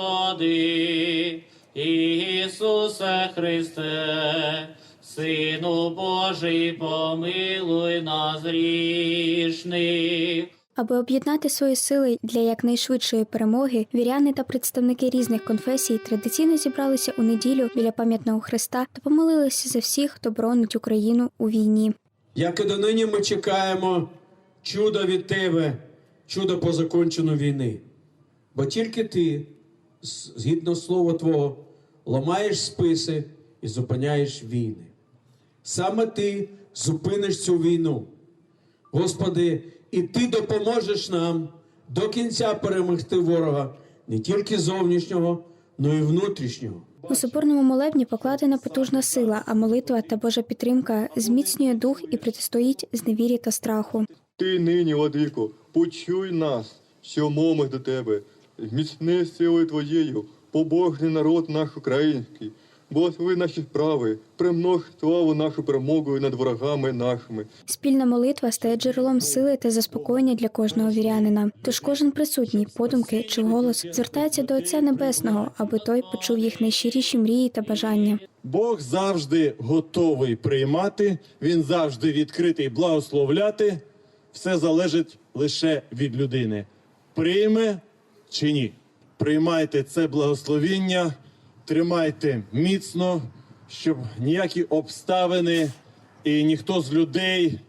Господи, Ісусе Христе, Сину Божий, помилуй нас грішних. Аби об'єднати свої сили для якнайшвидшої перемоги, віряни та представники різних конфесій традиційно зібралися у неділю біля пам'ятного хреста та помолилися за всіх, хто боронить Україну у війні. Як і донині ми чекаємо чуда від тебе, чудо по закончену війни. Бо тільки ти, згідно слова Твого, ламаєш списи і зупиняєш війни. Саме ти зупиниш цю війну. Господи, і ти допоможеш нам до кінця перемогти ворога не тільки зовнішнього, але й внутрішнього. У соборному молебні покладена потужна сила, а молитва та Божа підтримка зміцнює дух і протистоїть зневірі та страху. Ти нині, владико, почуй нас, що мовимо до тебе, зміцни силою твоєю, побожний народ наш український, благослови наші справи, примнож славу нашу перемогою над ворогами нашими. Спільна молитва стає джерелом сили та заспокоєння для кожного вірянина. Тож кожен присутній, подумки чи вголос звертається до Отця Небесного, аби той почув їх найщиріші мрії та бажання. Бог завжди готовий приймати, він завжди відкритий благословляти. Все залежить лише від людини. Прийме чи ні. Приймайте це благословіння, тримайте міцно, щоб ніякі обставини і ніхто з людей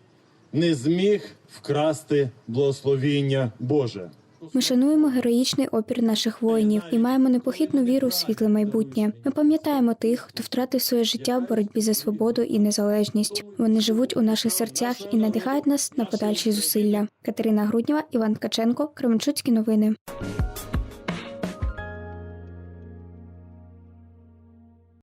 не зміг вкрасти благословіння Боже. Ми шануємо героїчний опір наших воїнів і маємо непохитну віру в світле майбутнє. Ми пам'ятаємо тих, хто втратив своє життя в боротьбі за свободу і незалежність. Вони живуть у наших серцях і надихають нас на подальші зусилля. Катерина Груднєва, Іван Ткаченко, Кременчуцькі новини.